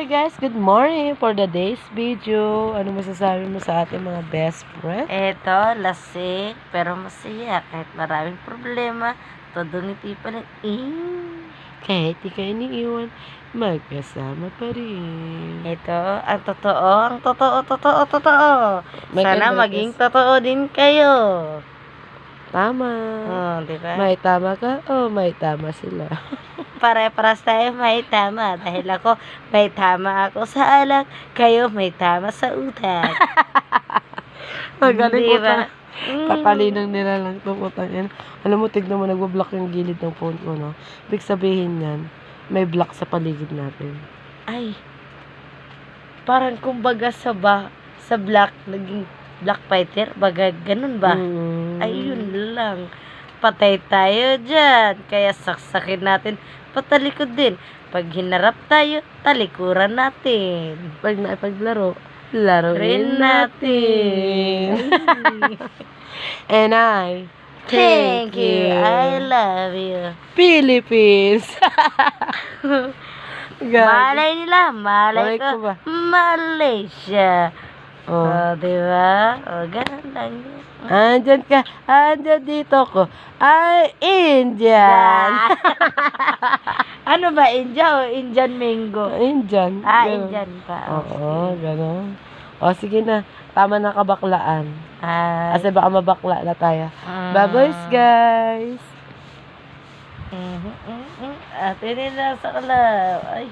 Hey guys, good morning for the day's video. Ano masasabi mo sa ating mga best friend? Eto, lasing, pero masaya. Kahit maraming problema, todo ngiti pa ng eh. Kahit di kayo iniiwan, magkasama pa rin. Ito, ang totoo, ang totoo, totoo, totoo. Maganda Sana maging totoo din kayo. Tama. Oh, di ba? May tama ka? Oh, may tama sila. Pare-paras tayo may tama. Dahil ako, may tama ako sa alak. Kayo, may tama sa utak. Magaling Di ko ba? ta. Katalinang nila lang to putang yan. Alam mo, tignan mo, nagbablock yung gilid ng phone ko, no? Ibig sabihin yan, may block sa paligid natin. Ay, parang kumbaga sa ba, sa black, naging black fighter, baga ganun ba? Mm. Ayun lang. Patay tayo dyan. Kaya saksakin natin, patalikod din. Pag hinarap tayo, talikuran natin. Pag naipaglaro, laruin Rin natin. And I, Thank you. I love you. Philippines. Malay nila. Malay Malay ko ko. Malaysia. Oh. Oh, di ba? Oh, ganun lang yun. Andyan ka, andyan dito ko. Ay, Indian. ano ba? India o Indian mango? Indian. Ah, Ganun. Indian pa. Oo, gano'n. O, sige na. Tama na kabaklaan. Ah, Kasi baka mabakla na tayo. mm. Bye-bye, guys. Mhm, mhm, mhm. At ini na sa kalaw. Ay.